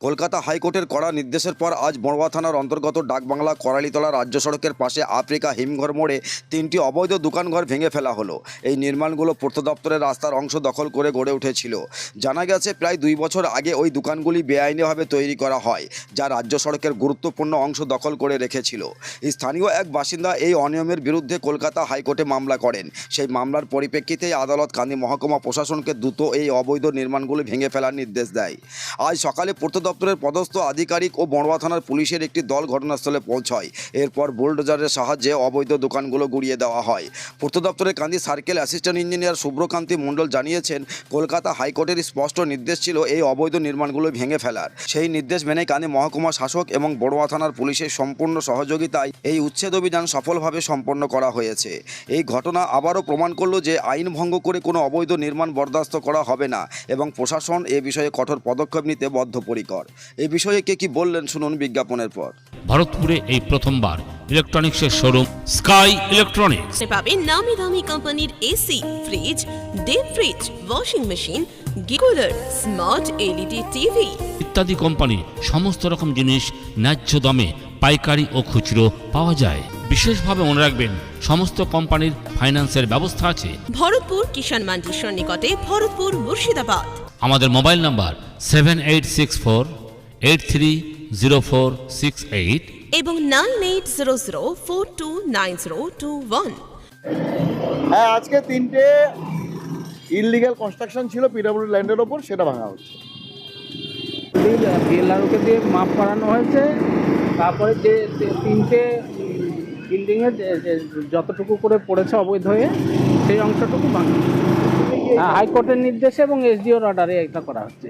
কলকাতা হাইকোর্টের কড়া নির্দেশের পর আজ বড়ুয়া থানার অন্তর্গত ডাকবাংলা করালিতলা রাজ্য সড়কের পাশে আফ্রিকা হিমঘর মোড়ে তিনটি অবৈধ দোকানঘর ভেঙে ফেলা হলো। এই নির্মাণগুলো পূর্ত দপ্তরের রাস্তার অংশ দখল করে গড়ে উঠেছিল। জানা গেছে, প্রায় দুই বছর আগে ওই দোকানগুলি বেআইনিভাবে তৈরি করা হয়, যা রাজ্য সড়কের গুরুত্বপূর্ণ অংশ দখল করে রেখেছিল। স্থানীয় এক বাসিন্দা এই অনিয়মের বিরুদ্ধে কলকাতা হাইকোর্টে মামলা করেন। সেই মামলার পরিপ্রেক্ষিতে আদালত কান্দি মহকুমা প্রশাসনকে দ্রুত এই অবৈধ নির্মাণগুলি ভেঙে ফেলার নির্দেশ দেয়। আজ সকালে পূর্ত দপ্তরের পদস্থ আধিকারিক ও বড়ুয়া থানার পুলিশের একটি দল ঘটনাস্থলে পৌঁছয়। এরপর বুলডোজারের সাহায্যে অবৈধ দোকানগুলো গুড়িয়ে দেওয়া হয়। পূর্ত দপ্তরের Kandi circle assistant engineer Shubhrakanti Mondal জানিয়েছেন, কলকাতা হাইকোর্টের স্পষ্ট নির্দেশ ছিল এই অবৈধ নির্মাণগুলো ভেঙে ফেলার। সেই নির্দেশ মেনে কান্দি মহকুমা শাসক এবং বড়ুয়া থানার পুলিশের সম্পূর্ণ সহযোগিতায় এই উচ্ছেদ অভিযান সফলভাবে সম্পন্ন করা হয়েছে। এই ঘটনা আবারও প্রমাণ করল যে আইন ভঙ্গ করে কোনো অবৈধ নির্মাণ বরদাস্ত করা হবে না এবং প্রশাসন এ বিষয়ে কঠোর পদক্ষেপ নিতে বদ্ধপরিকর। এই বিষয়ে কে কি বললেন শুনুন বিজ্ঞাপনের পর। ভারতপুরে এই প্রথমবার ইলেকট্রনিক্সের শোরুম স্কাই ইলেকট্রনিক্স পাবেন নামি দামি কোম্পানির AC fridge deep fridge washing machine গিকুলার smart LED TV ইত্যাদি কোম্পানি সমস্ত রকম জিনিস ন্যায্য দামে পাইকারি ও খুচরো পাওয়া যায়। বিশেষভাবে মনে রাখবেন সমস্ত কোম্পানির ফাইন্যান্সের ব্যবস্থা আছে। ভরতপুর কিষাণ মান্ডির সন্নিকটে ভরতপুর মুর্শিদাবাদ। আমাদের mobile number seven eight six four eight three zero four six eight. এবং nine eight zero zero four two nine zero two one. হ্যাঁ আজকে তিনটে ইললিগ্যাল কনস্ট্রাকশন ছিল পিডব্লিউ ল্যান্ডের ওপর সেটা ভাঙা হচ্ছে। বিএলআরওকে দিয়ে মাপ করানো হয়েছে তারপরে যে তিনটে বিল্ডিংয়ের যতটুকু করে পড়েছে অবৈধ হয়ে সেই অংশটুকু ভাঙা। হাইকোর্টের নির্দেশে এবং এসডিওর অর্ডারে এটা করা হচ্ছে।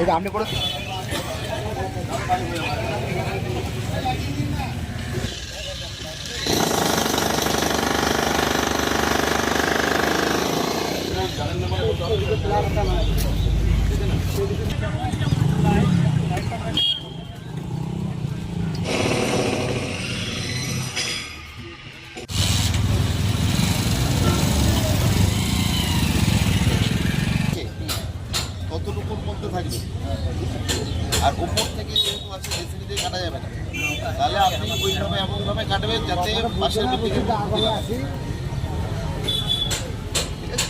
এটা আপনি করে মধ্যে থাকবে। আর উপর থেকে যেহেতু আছে জেসিবি দিয়ে কাটা যাবে না। তাহলে আপনি ওইভাবে এমনভাবে কাটবেন যাতে পাশের ক্ষতি না হয়। ঠিক আছে কতটুকু আছে